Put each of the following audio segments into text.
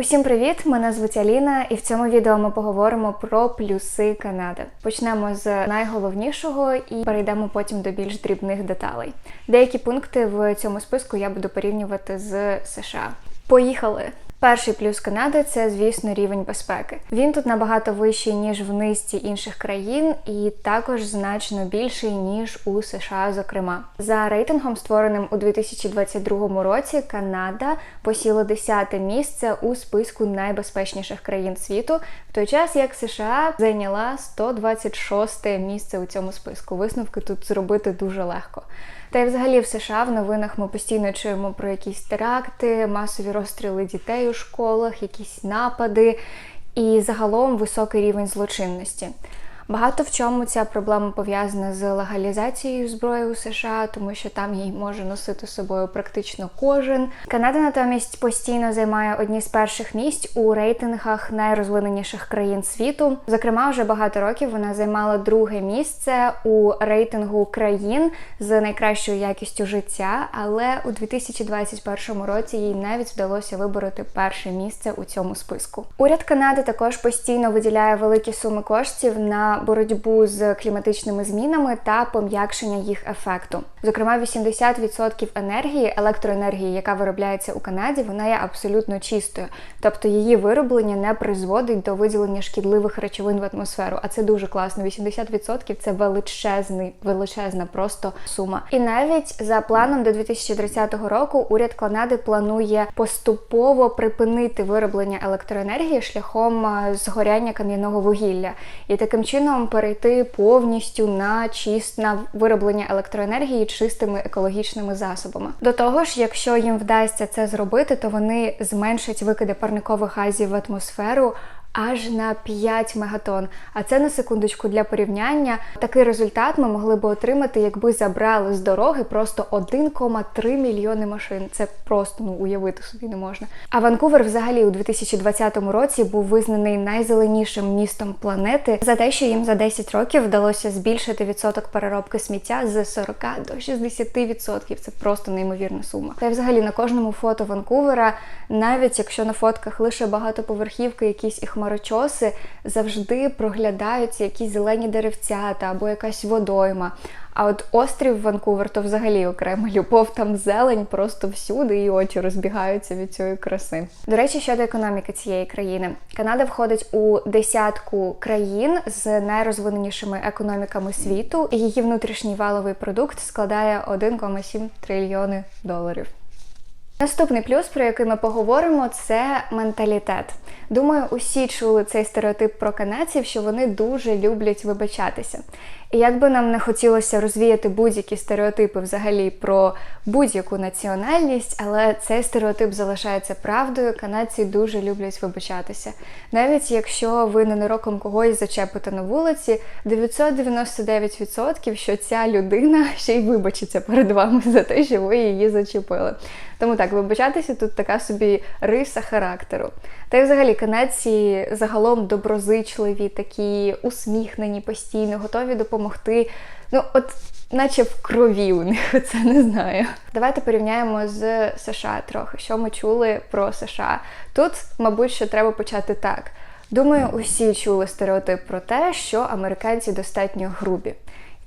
Усім привіт! Мене звуть Аліна, і в цьому відео ми поговоримо про плюси Канади. Почнемо з найголовнішого і перейдемо потім до більш дрібних деталей. Деякі пункти в цьому списку я буду порівнювати з США. Поїхали! Перший плюс Канади це, звісно, рівень безпеки. Він тут набагато вищий ніж в низці інших країн, і також значно більший ніж у США. Зокрема, за рейтингом, створеним у 2022 році, Канада посіла 10 місце у списку найбезпечніших країн світу, в той час як США зайняла 126 місце у цьому списку. Висновки тут зробити дуже легко. Та й взагалі в США в новинах ми постійно чуємо про якісь теракти, масові розстріли дітей у школах, якісь напади і загалом високий рівень злочинності. Багато в чому ця проблема пов'язана з легалізацією зброї у США, тому що там її може носити з собою практично кожен. Канада натомість постійно займає одні з перших місць у рейтингах найрозвиненіших країн світу. Зокрема, вже багато років вона займала друге місце у рейтингу країн з найкращою якістю життя, але у 2021 році їй навіть вдалося вибороти перше місце у цьому списку. Уряд Канади також постійно виділяє великі суми коштів на боротьбу з кліматичними змінами та пом'якшення їх ефекту. Зокрема, 80% енергії, електроенергії, яка виробляється у Канаді, вона є абсолютно чистою, тобто її вироблення не призводить до виділення шкідливих речовин в атмосферу. А це дуже класно. 80% це величезний, величезна просто сума. І навіть за планом до 2030 року уряд Канади планує поступово припинити вироблення електроенергії шляхом згоряння кам'яного вугілля, і таким чином перейти повністю на чист на вироблення електроенергії чистими екологічними засобами. До того ж, якщо їм вдасться це зробити, то вони зменшать викиди парникових газів в атмосферу аж на 5 мегатон. А це на секундочку для порівняння. Такий результат ми могли би отримати, якби забрали з дороги просто 1,3 мільйони машин. Це просто ну уявити собі не можна. А Ванкувер, взагалі, у 2020 році був визнаний найзеленішим містом планети за те, що їм за 10 років вдалося збільшити відсоток переробки сміття з 40 до 60%. Це просто неймовірна сума. Та й взагалі на кожному фото Ванкувера, навіть якщо на фотках лише багатоповерхівки, якісь і хмарочоси, завжди проглядаються якісь зелені деревцята або якась водойма. А от острів Ванкувер то взагалі окрема любов, там зелень просто всюди, і очі розбігаються від цієї краси. До речі, щодо економіки цієї країни, Канада входить у десятку країн з найрозвиненішими економіками світу, її внутрішній валовий продукт складає 1,7 трильйони доларів. Наступний плюс, про який ми поговоримо, це менталітет. Думаю, усі чули цей стереотип про канадців, що вони дуже люблять вибачатися. І як би нам не хотілося розвіяти будь-які стереотипи взагалі про будь-яку національність, але цей стереотип залишається правдою. Канадці дуже люблять вибачатися. Навіть якщо ви ненароком когось зачепите на вулиці, 999% що ця людина ще й вибачиться перед вами за те, що ви її зачепили. Тому так, вибачатися тут така собі риса характеру. Та й взагалі канадці загалом доброзичливі, такі усміхнені постійно, готові допомогти. Ну, от, наче в крові у них це не знаю. Давайте порівняємо з США трохи, що ми чули про США. Тут, мабуть, що треба почати так. Думаю, усі чули стереотип про те, що американці достатньо грубі.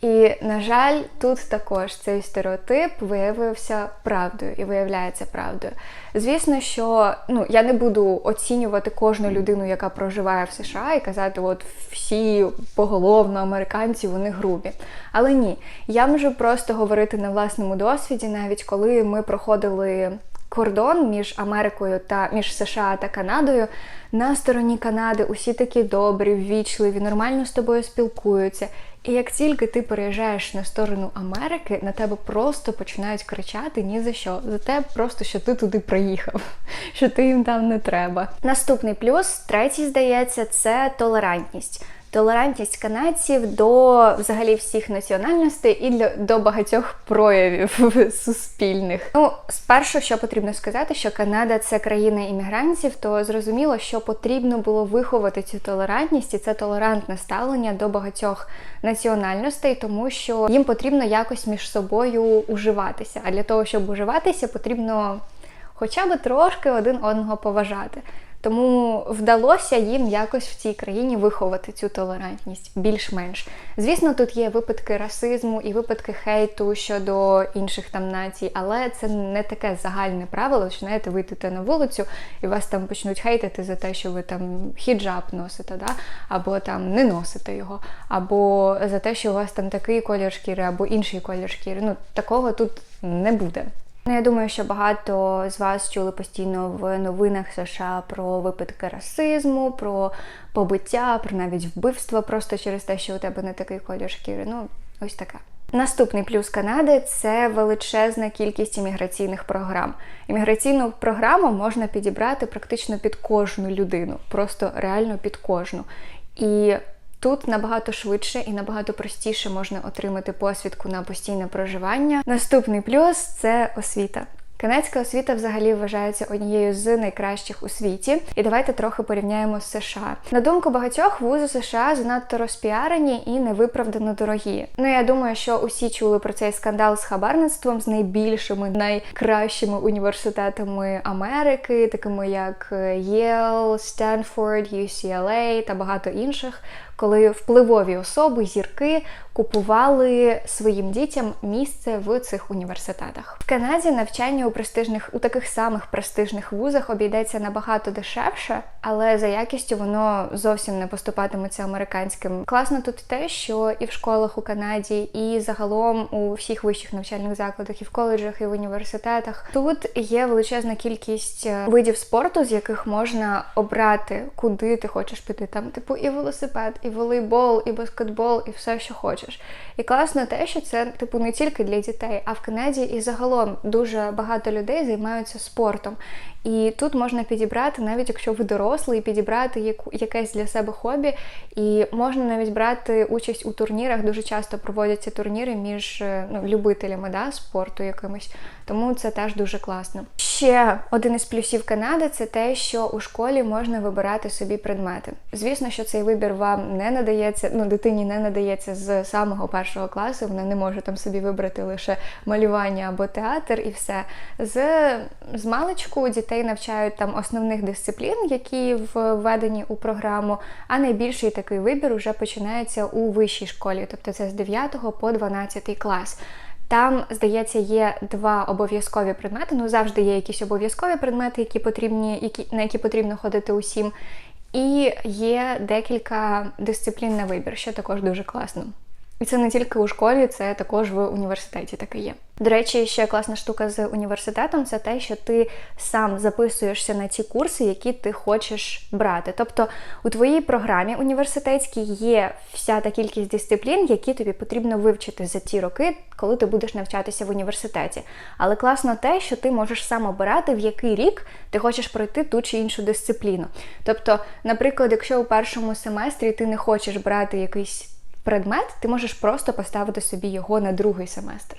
І, на жаль, тут також цей стереотип виявився правдою і виявляється правдою. Звісно, що ну я не буду оцінювати кожну людину, яка проживає в США, і казати, от всі поголовно американці вони грубі. Але ні, я можу просто говорити на власному досвіді, навіть коли ми проходили. Кордон між Америкою та між США та Канадою на стороні Канади усі такі добрі, ввічливі, нормально з тобою спілкуються. І як тільки ти переїжджаєш на сторону Америки, на тебе просто починають кричати ні за що. За те просто, що ти туди приїхав, що ти їм там не треба. Наступний плюс, третій, здається, це толерантність толерантність канадців до взагалі всіх національностей і для до багатьох проявів суспільних. Ну, спершу, що потрібно сказати, що Канада це країна іммігрантів, то зрозуміло, що потрібно було виховати цю толерантність і це толерантне ставлення до багатьох національностей, тому що їм потрібно якось між собою уживатися. А для того, щоб уживатися, потрібно хоча б трошки один одного поважати. Тому вдалося їм якось в цій країні виховати цю толерантність більш-менш. Звісно, тут є випадки расизму і випадки хейту щодо інших там націй, але це не таке загальне правило, що знаєте, вийдете на вулицю і вас там почнуть хейтити за те, що ви там хіджаб носите, да? або там не носите його, або за те, що у вас там такий колір шкіри, або інший колір шкіри. Ну такого тут не буде. Ну, я думаю, що багато з вас чули постійно в новинах США про випадки расизму, про побиття, про навіть вбивства просто через те, що у тебе не такий колір шкіри. Ну, ось таке. Наступний плюс Канади це величезна кількість імміграційних програм. Імміграційну програму можна підібрати практично під кожну людину, просто реально під кожну. І Тут набагато швидше і набагато простіше можна отримати посвідку на постійне проживання. Наступний плюс це освіта. Канадська освіта взагалі вважається однією з найкращих у світі, і давайте трохи порівняємо з США. На думку багатьох, вузи США занадто розпіарені і невиправдано дорогі. Ну я думаю, що усі чули про цей скандал з хабарництвом з найбільшими, найкращими університетами Америки, такими як Єл, Стенфорд, UCLA та багато інших коли впливові особи, зірки купували своїм дітям місце в цих університетах. В Канаді навчання у престижних у таких самих престижних вузах обійдеться набагато дешевше, але за якістю воно зовсім не поступатиметься американським. Класно тут те, що і в школах у Канаді, і загалом у всіх вищих навчальних закладах, і в коледжах, і в університетах тут є величезна кількість е, видів спорту, з яких можна обрати, куди ти хочеш піти. Там, типу, і велосипед, і волейбол, і баскетбол, і все, що хочеш. І класно те, що це типу не тільки для дітей, а в Канаді і загалом дуже багато людей займаються спортом. І тут можна підібрати, навіть якщо ви дорослий, підібрати якесь для себе хобі, і можна навіть брати участь у турнірах. Дуже часто проводяться турніри між е, ну, любителями да, спорту якимось. Тому це теж дуже класно. Ще один із плюсів Канади це те, що у школі можна вибирати собі предмети. Звісно, що цей вибір вам не надається, ну дитині не надається з самого першого класу. Вона не може там собі вибрати лише малювання або театр, і все. З з маличку дітей навчають там основних дисциплін, які введені у програму. А найбільший такий вибір вже починається у вищій школі, тобто це з 9 по 12 клас. Там, здається, є два обов'язкові предмети. Ну, завжди є якісь обов'язкові предмети, які потрібні, які, на які потрібно ходити усім. І є декілька дисциплін на вибір, що також дуже класно. І це не тільки у школі, це також в університеті таке є. До речі, ще класна штука з університетом це те, що ти сам записуєшся на ті курси, які ти хочеш брати. Тобто у твоїй програмі університетській є вся та кількість дисциплін, які тобі потрібно вивчити за ті роки, коли ти будеш навчатися в університеті. Але класно те, що ти можеш сам обирати, в який рік ти хочеш пройти ту чи іншу дисципліну. Тобто, наприклад, якщо у першому семестрі ти не хочеш брати якийсь предмет, ти можеш просто поставити собі його на другий семестр.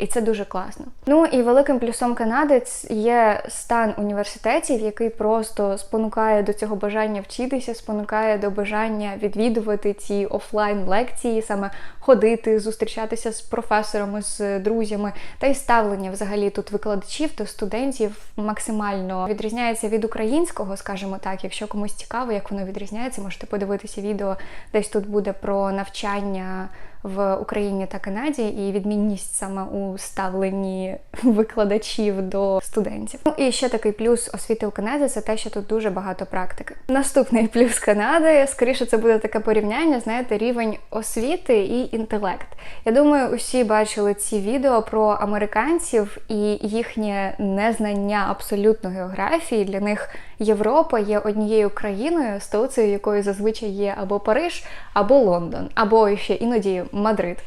І це дуже класно. Ну і великим плюсом Канади є стан університетів, який просто спонукає до цього бажання вчитися, спонукає до бажання відвідувати ці офлайн лекції, саме ходити, зустрічатися з професорами, з друзями. Та й ставлення взагалі тут викладачів та студентів максимально відрізняється від українського, скажімо так. Якщо комусь цікаво, як воно відрізняється, можете подивитися відео, десь тут буде про навчання в Україні та Канаді, і відмінність саме у ставленні викладачів до студентів. Ну і ще такий плюс освіти у Канаді це те, що тут дуже багато практики. Наступний плюс Канади, скоріше, це буде таке порівняння, знаєте, рівень освіти і інтелект. Я думаю, усі бачили ці відео про американців і їхнє незнання абсолютно географії. Для них Європа є однією країною, столицею якої зазвичай є або Париж, або Лондон, або ще іноді Мадрид.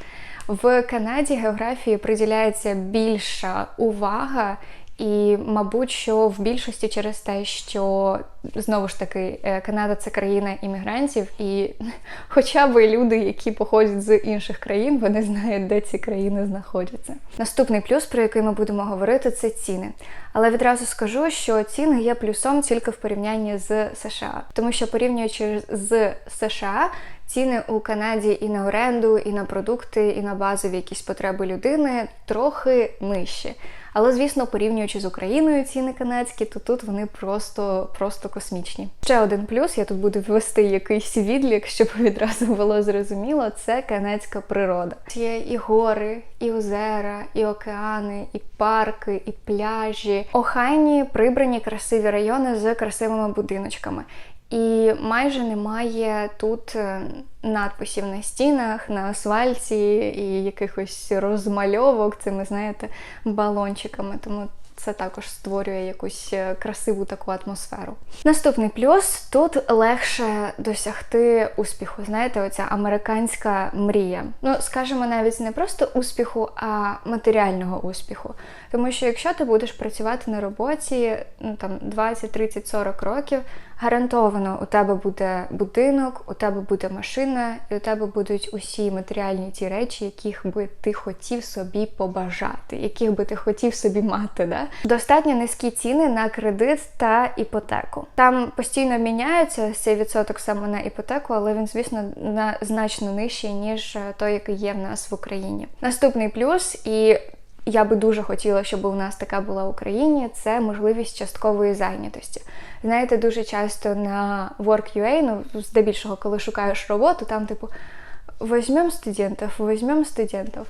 В Канаді географії приділяється більша увага. І, мабуть, що в більшості через те, що знову ж таки е, Канада це країна іммігрантів, і хоча б люди, які походять з інших країн, вони знають, де ці країни знаходяться. Наступний плюс, про який ми будемо говорити, це ціни. Але відразу скажу, що ціни є плюсом тільки в порівнянні з США, тому що порівнюючи з США, ціни у Канаді і на оренду, і на продукти, і на базові якісь потреби людини трохи нижчі. Але звісно, порівнюючи з Україною ціни канадські, то тут вони просто просто космічні. Ще один плюс, я тут буду ввести якийсь відлік, щоб відразу було зрозуміло. Це канадська природа. Є і гори, і озера, і океани, і парки, і пляжі. Охайні, прибрані, красиві райони з красивими будиночками. І майже немає тут е, надписів на стінах, на асфальті і якихось розмальовок цими, знаєте, балончиками. Тому це також створює якусь е, красиву таку атмосферу. Наступний плюс тут легше досягти успіху. Знаєте, оця американська мрія. Ну, скажімо, навіть не просто успіху, а матеріального успіху. Тому що якщо ти будеш працювати на роботі ну там 20, 30, 40 років, гарантовано у тебе буде будинок, у тебе буде машина, і у тебе будуть усі матеріальні ті речі, яких би ти хотів собі побажати, яких би ти хотів собі мати. Да? Достатньо низькі ціни на кредит та іпотеку. Там постійно міняється цей відсоток саме на іпотеку, але він, звісно, на значно нижчий, ніж той, який є в нас в Україні. Наступний плюс і. Я би дуже хотіла, щоб у нас така була в Україні, це можливість часткової зайнятості. Знаєте, дуже часто на Work.ua, ну здебільшого, коли шукаєш роботу, там типу візьмемо студентів, візьмемо студентів.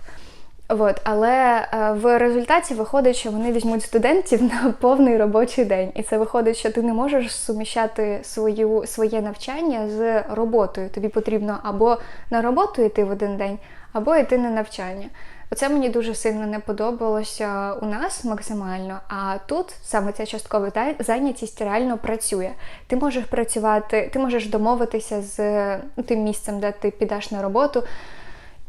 От, але е, в результаті виходить, що вони візьмуть студентів на повний робочий день, і це виходить, що ти не можеш суміщати свою своє навчання з роботою. Тобі потрібно або на роботу йти в один день, або йти на навчання. Оце мені дуже сильно не подобалося у нас максимально. А тут саме ця часткова зайнятість реально працює. Ти можеш працювати, ти можеш домовитися з ну, тим місцем, де ти підеш на роботу.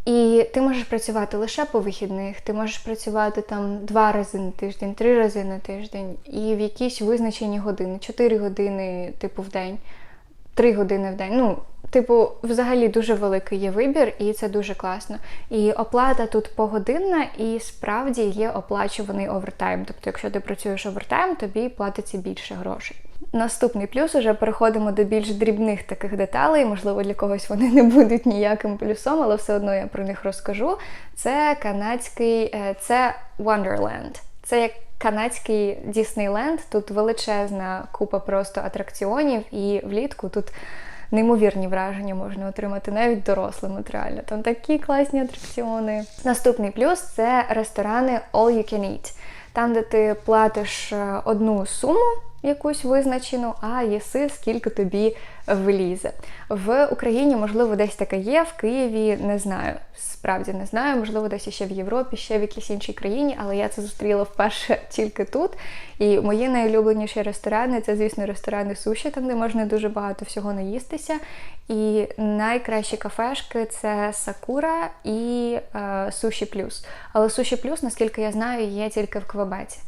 І ти можеш працювати лише по вихідних, ти можеш працювати там два рази на тиждень, три рази на тиждень, і в якісь визначені години, чотири години, типу, в день, три години в день. Ну, Типу, взагалі дуже великий є вибір, і це дуже класно. І оплата тут погодинна, і справді є оплачуваний овертайм. Тобто, якщо ти працюєш овертайм, тобі платиться більше грошей. Наступний плюс уже переходимо до більш дрібних таких деталей. Можливо, для когось вони не будуть ніяким плюсом, але все одно я про них розкажу. Це канадський, е, це Wonderland. Це як канадський Діснейленд. Тут величезна купа просто атракціонів, і влітку тут неймовірні враження можна отримати навіть дорослим реально. Там такі класні атракціони. Наступний плюс це ресторани All You Can Eat. Там, де ти платиш е, одну суму якусь визначену, а їси скільки тобі влізе. В Україні, можливо, десь таке є, в Києві не знаю. Справді не знаю, можливо, десь ще в Європі, ще в якійсь іншій країні, але я це зустріла вперше тільки тут. І мої найулюбленіші ресторани це, звісно, ресторани суші, там де можна дуже багато всього наїстися. І найкращі кафешки це Сакура і е, Суші Плюс. Але Суші Плюс, наскільки я знаю, є тільки в Квебеці.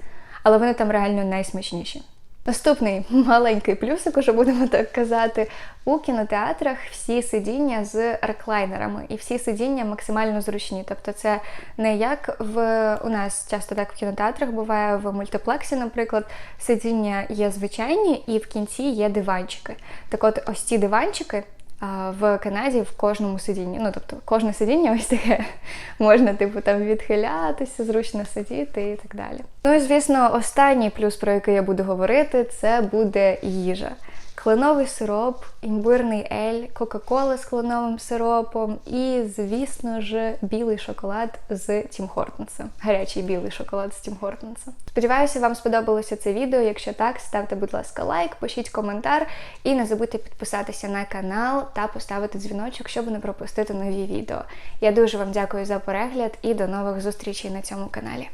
Але вони там реально найсмачніші. Наступний маленький плюсик, уже будемо так казати, у кінотеатрах всі сидіння з реклайнерами, і всі сидіння максимально зручні. Тобто, це не як в у нас часто так в кінотеатрах буває в мультиплексі, наприклад, сидіння є звичайні, і в кінці є диванчики. Так, от ось ці диванчики в Канаді в кожному сидінні. Ну, тобто, кожне сидіння ось таке можна, типу, там відхилятися, зручно сидіти і так далі. Ну і звісно, останній плюс, про який я буду говорити, це буде їжа кленовий сироп, імбирний ель, Кока-Кола з кленовим сиропом і, звісно ж, білий шоколад з Тім Хортонса. Гарячий білий шоколад з Тім Хортонса. Сподіваюся, вам сподобалося це відео. Якщо так, ставте, будь ласка, лайк, пишіть коментар і не забудьте підписатися на канал та поставити дзвіночок, щоб не пропустити нові відео. Я дуже вам дякую за перегляд і до нових зустрічей на цьому каналі.